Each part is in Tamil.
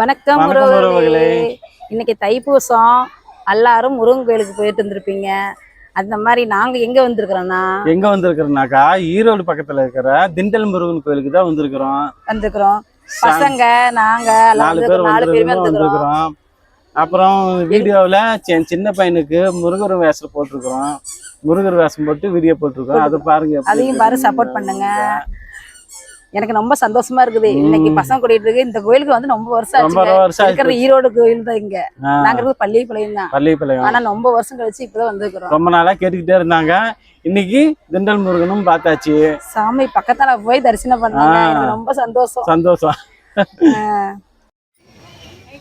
வணக்கம் உறவுகளே. இன்னைக்கு தைப்பூசம் எல்லாரும் முருகன் கோயிலுக்கு போயிட்டு வந்திருப்பீங்க. அந்த மாதிரி நாங்க எங்க வந்திருக்கிறோம்னா? எங்க வந்திருக்கிறோம்னாக்கா ஈரோடு பக்கத்துல இருக்கிற திண்டல் முருகன் கோயிலுக்கு தான் வந்திருக்கிறோம். வந்திருக்கிறோம். பசங்க நாங்க நாலு. பேர் நாலு பேருமே வந்திருக்கிறோம். அப்புறம் வீடியோவில் என் சின்ன பையனுக்கு முருகர் வேஷம் போட்டிருக்கிறோம். முருகர் வேஷம் போட்டு வீடியோ போட்டிருக்கோம். அதை பாருங்க அதையும் பாரு. சப்போர்ட் பண்ணுங்க. எனக்கு ரொம்ப சந்தோஷமா இருக்குது. இன்னைக்கு பசங்க கூட்டிட்டு இருக்கு. இந்த கோயிலுக்கு வந்து ரொம்ப வருஷம் ஆச்சு. ஆயிப்போச்சு. ஈரோடு கோயில் தான் இங்க நாங்க இருக்கிறது பள்ளிப்பாளையம் தான். பள்ளிப்பாளையம் ஆனா ரொம்ப வருஷம் கழிச்சு இப்பதான் வந்திருக்கிறோம். ரொம்ப நாளா கேட்டுக்கிட்டே இருந்தாங்க. இன்னைக்கு திண்டல் முருகனும் பார்த்தாச்சு. சாமி பக்கத்தால போய் தரிசனம் பண்ணாங்க. ரொம்ப சந்தோஷம். சந்தோஷம்.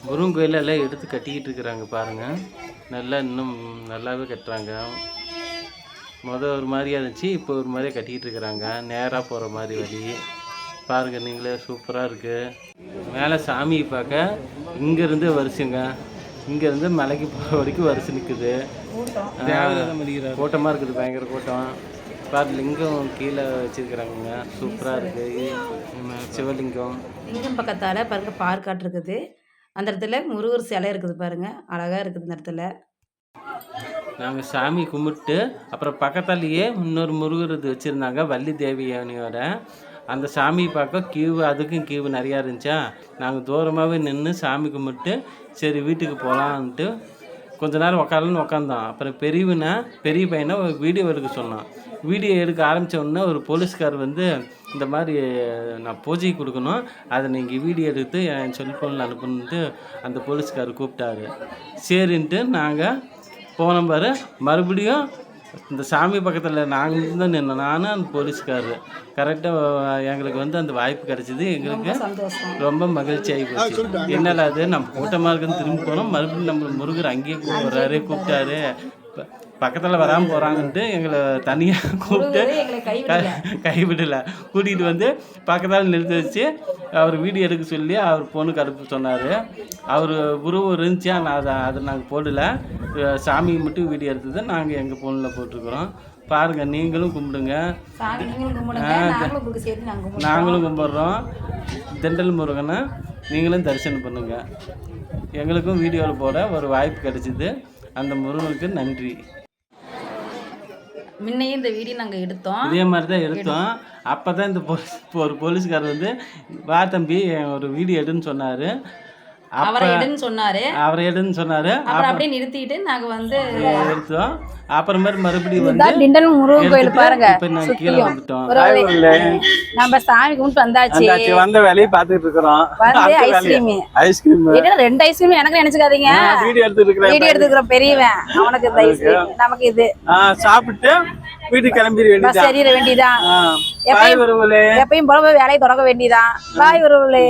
முருகன் கோயில எல்லாம் எடுத்து கட்டிக்கிட்டு இருக்கிறாங்க பாருங்க. நல்லா இன்னும் நல்லாவே கட்டுறாங்க. முத ஒரு மாதிரியா இருந்துச்சு. இப்போ ஒரு மாதிரியா கட்டிக்கிட்டு இருக்கிறாங்க. நேராக போகிற மாதிரி வழி. பாருங்க நீங்களே சூப்பராக இருக்கு. மேலே சாமியை பார்க்க இங்கேருந்து வரிசைங்க. இங்கேருந்து மலைக்கு போகிற வரைக்கும் வரிசை நிற்குது கூட்டமாக இருக்குது பயங்கர கூட்டம். பாரு லிங்கம் கீழே வச்சிருக்கிறாங்க சூப்பராக இருக்குது சிவலிங்கம். லிங்கம் பக்கத்தால பாருங்க பார்க்காட் இருக்குது அந்த இடத்துல முருகர் சிலை இருக்குது பாருங்க. அழகா இருக்குது இந்த இடத்துல. நாங்கள் சாமி கும்பிட்டு அப்புறம் பக்கத்தாலேயே இன்னொரு முருகர் இது வச்சுருந்தாங்க வள்ளி தேவியானியோட அந்த சாமி பார்க்க கியூ அதுக்கும் கியூ நிறையா இருந்துச்சா? நாங்கள் தூரமாகவே நின்று சாமி கும்பிட்டு சரி வீட்டுக்கு போகலான்ட்டு கொஞ்ச நேரம் உக்காரலன்னு உக்காந்தோம். அப்புறம் பெரியவனை பெரிய பையனை ஒரு வீடியோ எடுக்க சொன்னான். வீடியோ எடுக்க ஆரம்பிச்ச உடனே ஒரு போலீஸ்கார் வந்து இந்த மாதிரி நான் பூஜை கொடுக்கணும் அதை நீங்கள் வீடியோ எடுத்து என் செல்ஃபோனில் அனுப்புன்ட்டு அந்த போலீஸ்கார் கூப்பிட்டாரு. சரின்ட்டு நாங்கள் போன பாரு மறுபடியும் இந்த சாமி பக்கத்தில் நாங்கள் தான் நின்னோம் நானும் அந்த போலீஸ்காரரு. கரெக்டாக எங்களுக்கு வந்து அந்த வாய்ப்பு கிடைச்சிது. எங்களுக்கு ரொம்ப மகிழ்ச்சி ஆகி போச்சு. என்னடா அது? நம்ம கூட்டமாக இருக்குன்னு திரும்பி போனோம். மறுபடியும் நம்ம முருகர் அங்கேயே கூப்பிடுறாரு கூப்பிட்டாரு. பக்கத்தில் வராமல் போகிறாங்கன்ட்டு எங்களை தனியாக கூப்பிட்டு கைவிடல. கூட்டிகிட்டு வந்து பக்கத்தால் நிறுத்தி வச்சு அவர் வீடியோ எடுக்க சொல்லி அவர் பொண்ணுக்கு அனுப்ப சொன்னார். அவர் உருவம் இருந்துச்சு ஆனால் அதை அதை நாங்கள் போடல. அஹ் சாமி மட்டும் வீடியோ எடுத்தது. நாங்கள் எங்கள் ஃபோனில் போட்டிருக்கிறோம். பாருங்கள் நீங்களும் கும்பிடுங்க. நாங்களும் கும்பிட்றோம். திண்டல் முருகனை நீங்களும் தரிசனம் பண்ணுங்க. எங்களுக்கும் வீடியோவில் போட ஒரு வாய்ப்பு கிடைச்சிது. அந்த முருகனுக்கு நன்றி. முன்னையே இந்த வீடியோ நாங்கள் எடுத்தோம். இதே மாதிரி தான் எடுத்தோம். அப்போ தான் இந்த போலீஸ் ஒரு போலீஸ்காரர் வந்து வா தம்பி ஒரு வீடியோ எடுன்னு சொன்னார். அவரை எடுன்னு சொன்னாரு. அவரை எடுன்னு சொன்னார். அப்புறம் அப்படியே நிறுத்திட்டு நாங்க வந்து எடுத்தோம் அப்புறமேட்டு மறுபடியும் வந்து திண்டல் முருகன் கோயில் பாருங்க. கீழே வந்துட்டோம். நம்ம சாமி கும்பிட்டு வந்தாச்சு. வந்தாச்சு, வந்த வேலையை பார்த்துட்டு இருக்கிறோம். வந்து ஐஸ்கிரீம். ஐஸ்கிரீம். என்ன ரெண்டு ஐஸ்கிரீம் எனக்கு நினைச்சுக்காதீங்க. வீடியோ எடுத்துட்டு இருக்கிறேன். வீடியோ எடுத்துக்கிற பெரியவன். அவனுக்கு இந்த ஐஸ்கிரீம். நமக்கு இது. சாப்பிட்டு வீட்டுக்கு கிளம்பிட பஸ் வேண்டியதான் ஏறிட வேண்டியதான் உறவுகளே. எப்பயும் போல வேலையை தொடங்க வேண்டியதான் பாய் உறவுகளே.